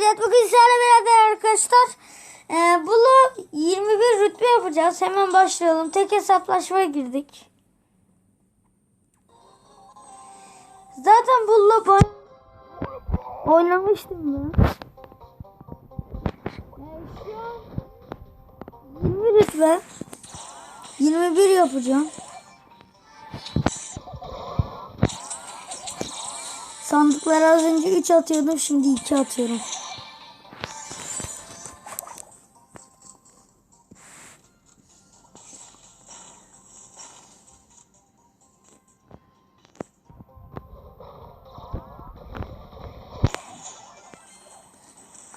millet. Bugün sizlerle beraber arkadaşlar e, bunu 21 rütbe yapacağız. Hemen başlayalım. Tek hesaplaşmaya girdik. Zaten bununla boy oynamıştım ben. Şu an 20 rütbe 21 yapacağım. Sandıklara az önce 3 atıyordum şimdi 2 atıyorum.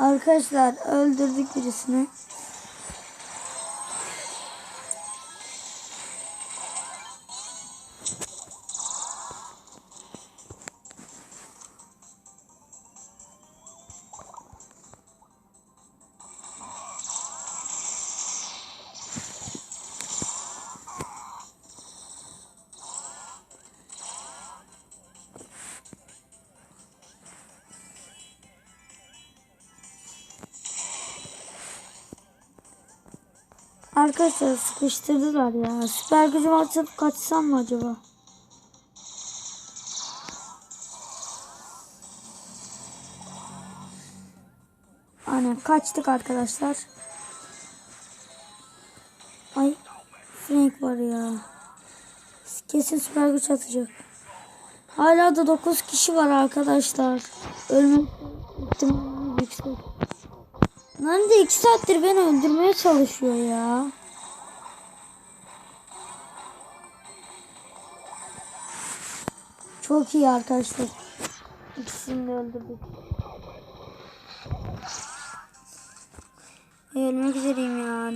Arkadaşlar öldürdük birisini. Arkadaşlar sıkıştırdılar ya. Süper gücümü açıp kaçsam mı acaba? Aynen kaçtık arkadaşlar. Ay Frank var ya. Kesin süper güç atacak. Hala da 9 kişi var arkadaşlar. Ölme ihtimali yüksek. Lan de 2 saattir beni öldürmeye çalışıyor ya. Çok iyi arkadaşlar. İkisini öldürdük. Ölmek üzereyim ya.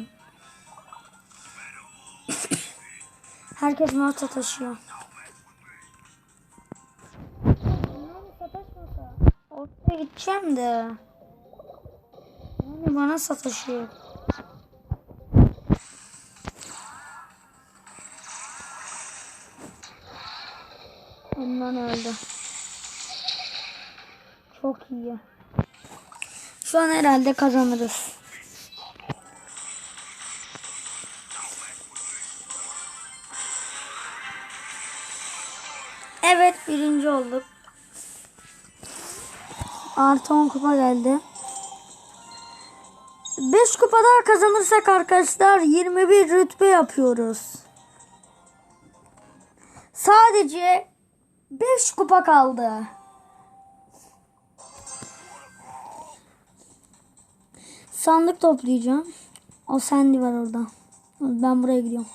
Herkes malta taşıyor. Ortaya gideceğim de. Bana sataşıyor. Ondan öldü. Çok iyi. Şu an herhalde kazanırız. Evet birinci olduk. Artı 10 kupa geldi. 5 kupa daha kazanırsak arkadaşlar 21 rütbe yapıyoruz. Sadece 5 kupa kaldı. Sandık toplayacağım. O Sandy var orada. Ben buraya gidiyorum.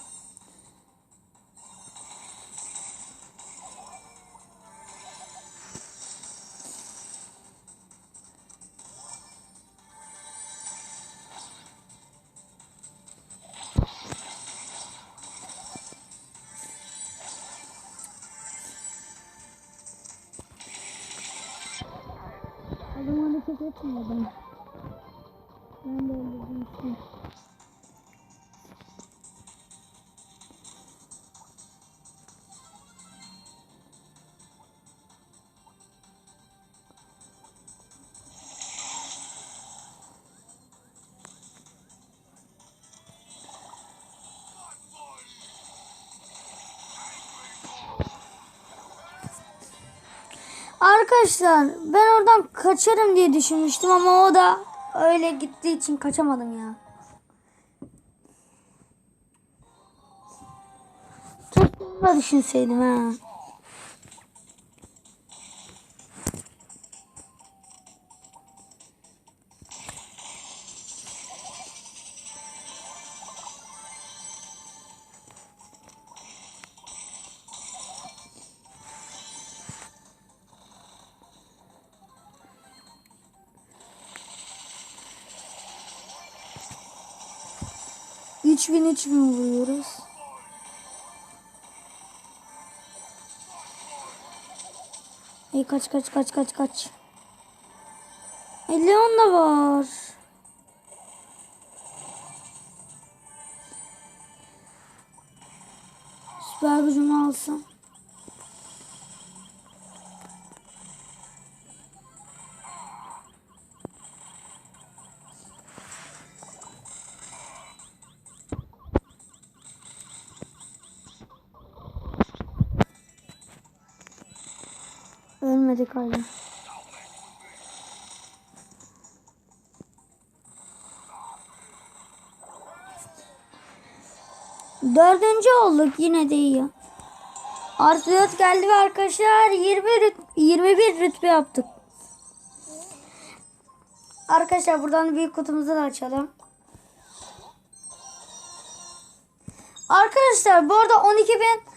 Hareket etmiyordum. Ben de öldürdüm işte. Arkadaşlar ben oradan kaçarım diye düşünmüştüm ama o da öyle gittiği için kaçamadım ya. Çok düşünseydim ha. Üç bin üç bin vuruyoruz. Ey kaç kaç kaç kaç kaç. E Leon da var. Süper gücümü alsam. Ölmedik hala. Dördüncü olduk yine de iyi. Artı 4 geldi ve arkadaşlar 20 rüt 21 rütbe yaptık. Arkadaşlar buradan büyük kutumuzu da açalım. Arkadaşlar bu arada 12 bin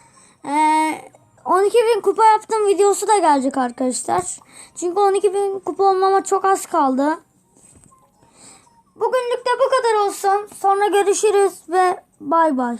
12 bin kupa yaptığım videosu da gelecek arkadaşlar. Çünkü 12 bin kupa olmama çok az kaldı. Bugünlük de bu kadar olsun. Sonra görüşürüz ve bay bay.